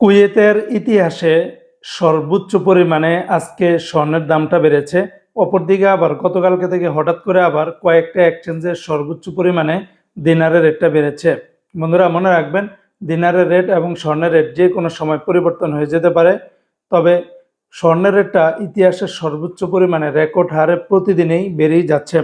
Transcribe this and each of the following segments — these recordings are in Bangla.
কুয়েতের ইতিহাসে সর্বোচ্চ পরিমাণে আজকে স্বর্ণের দামটা বেড়েছে। অপরদিকে আবার গতকালকে থেকে হঠাৎ করে আবার কয়েকটা এক্সচেঞ্জের সর্বোচ্চ পরিমাণে দিনারের রেটটা বেড়েছে। বন্ধুরা, মনে রাখবেন, দিনারের রেট এবং স্বর্ণের রেট যে কোনো সময় পরিবর্তন হয়ে যেতে পারে। তবে স্বর্ণের রেটটা ইতিহাসের সর্বোচ্চ পরিমাণে রেকর্ড হারে প্রতিদিনেই বেড়েই যাচ্ছে।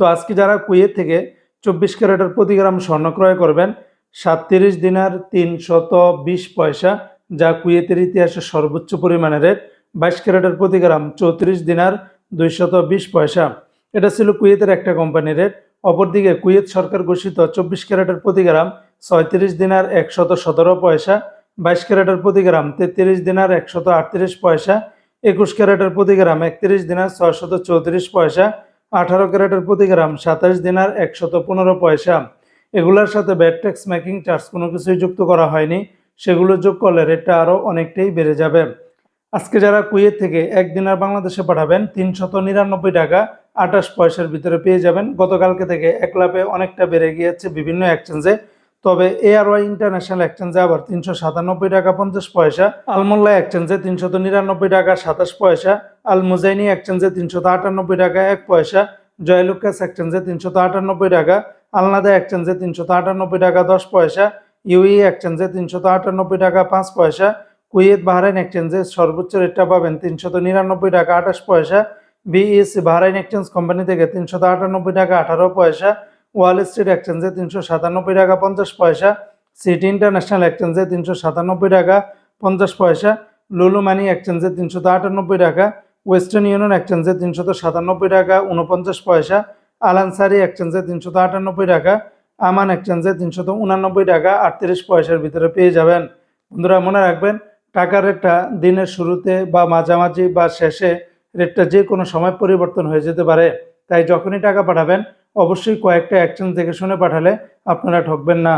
তো আজকে যারা কুয়েত থেকে চব্বিশ ক্যারেটের প্রতি গ্রাম স্বর্ণ ক্রয় করবেন, সাতত্রিশ দিনার তিনশত বিশ পয়সা যা কুয়েতের ইতিহাসে সর্বোচ্চ পরিমাণের রেট, বাইশ ক্যারেটের প্রতি গ্রাম, চৌত্রিশ দিনার দুইশত বিশ পয়সা। এটা ছিল কুয়েতের একটা কোম্পানির রেট। অপরদিকে কুয়েত সরকার ঘোষিত চব্বিশ ক্যারেটের প্রতি গ্রাম, ছয়ত্রিশ দিনার একশত সতেরো পয়সা, বাইশ ক্যারেটের প্রতি গ্রাম, তেত্রিশ দিনার একশত আটত্রিশ পয়সা, একুশ ক্যারেটের প্রতি গ্রাম, একত্রিশ দিনার ছয়শত চৌত্রিশ পয়সা, আঠারো ক্যারেটের প্রতি গ্রাম, সাতাশ দিনার একশত পনেরো পয়সা। এগুলোর সাথে ব্যাট ট্যাক্স মেকিং চার্জ কোনো কিছুই যুক্ত করা হয়নি। সেগুলো যোগ করলে রেটটা আরও অনেকটাই বেড়ে যাবে। আজকে যারা কুয়েত থেকে একদিন আর বাংলাদেশে পাঠাবেন, তিনশত নিরানব্বই টাকা আঠাশ পয়সার ভিতরে পেয়ে যাবেন। গতকালকে থেকে এক লাভে অনেকটা বেড়ে গিয়েছে বিভিন্ন এক্সচেঞ্জে তবে এআরওয়াই ইন্টারন্যাশনাল এক্সচেঞ্জে আবার তিনশো সাতানব্বই টাকা পঞ্চাশ পয়সা, আলমোল্লা এক্সচেঞ্জে তিনশত নিরানব্বই টাকা সাতাশ পয়সা আল মুজাইনি এক্সচেঞ্জে তিনশত আটানব্বই টাকা এক পয়সা, জয়লুকাস এক্সচেঞ্জে তিনশত আটানব্বই টাকা, আলনাদা এক্সচেঞ্জে তিনশত আটানব্বই টাকা দশ পয়সা ইউই এক্সচেঞ্জে তিনশত আটানব্বই টাকা পাঁচ পয়সা, কুয়েত বাহরাইন এক্সচেঞ্জে সর্বোচ্চ রেটটা পাবেন তিনশত নিরানব্বই টাকা আঠাশ পয়সা বিএসসি বাহরাইন এক্সচেঞ্জ কোম্পানি থেকে তিনশত আটানব্বই টাকা আঠারো পয়সা, ওয়াল স্ট্রিট এক্সচেঞ্জে তিনশো সাতানব্বই টাকা পঞ্চাশ পয়সা, সিটি ইন্টারন্যাশনাল এক্সচেঞ্জে তিনশো সাতানব্বই টাকা পঞ্চাশ পয়সা, লুলু মানি এক্সচেঞ্জে তিনশত আটানব্বই টাকা, ওয়েস্টার্ন ইউনিয়ন এক্সচেঞ্জে তিনশত সাতানব্বই টাকা উনপঞ্চাশ পয়সা আলানসারি এক্সচেঞ্জে তিনশত আটানব্বই টাকা আমান এক্সচেঞ্জে তিনশত উনানব্বই টাকা আটত্রিশ পয়সার ভিতরে পেয়ে যাবেন। বন্ধুরা, মনে রাখবেন, টাকার রেটটা দিনের শুরুতে বা মাঝামাঝি বা শেষে রেটটা যে কোনো সময় পরিবর্তন হয়ে যেতে পারে। তাই যখনই টাকা পাঠাবেন, অবশ্যই কয়েকটা এক্সচেঞ্জ দেখে শুনে পাঠালে আপনারা ঠকবেন না।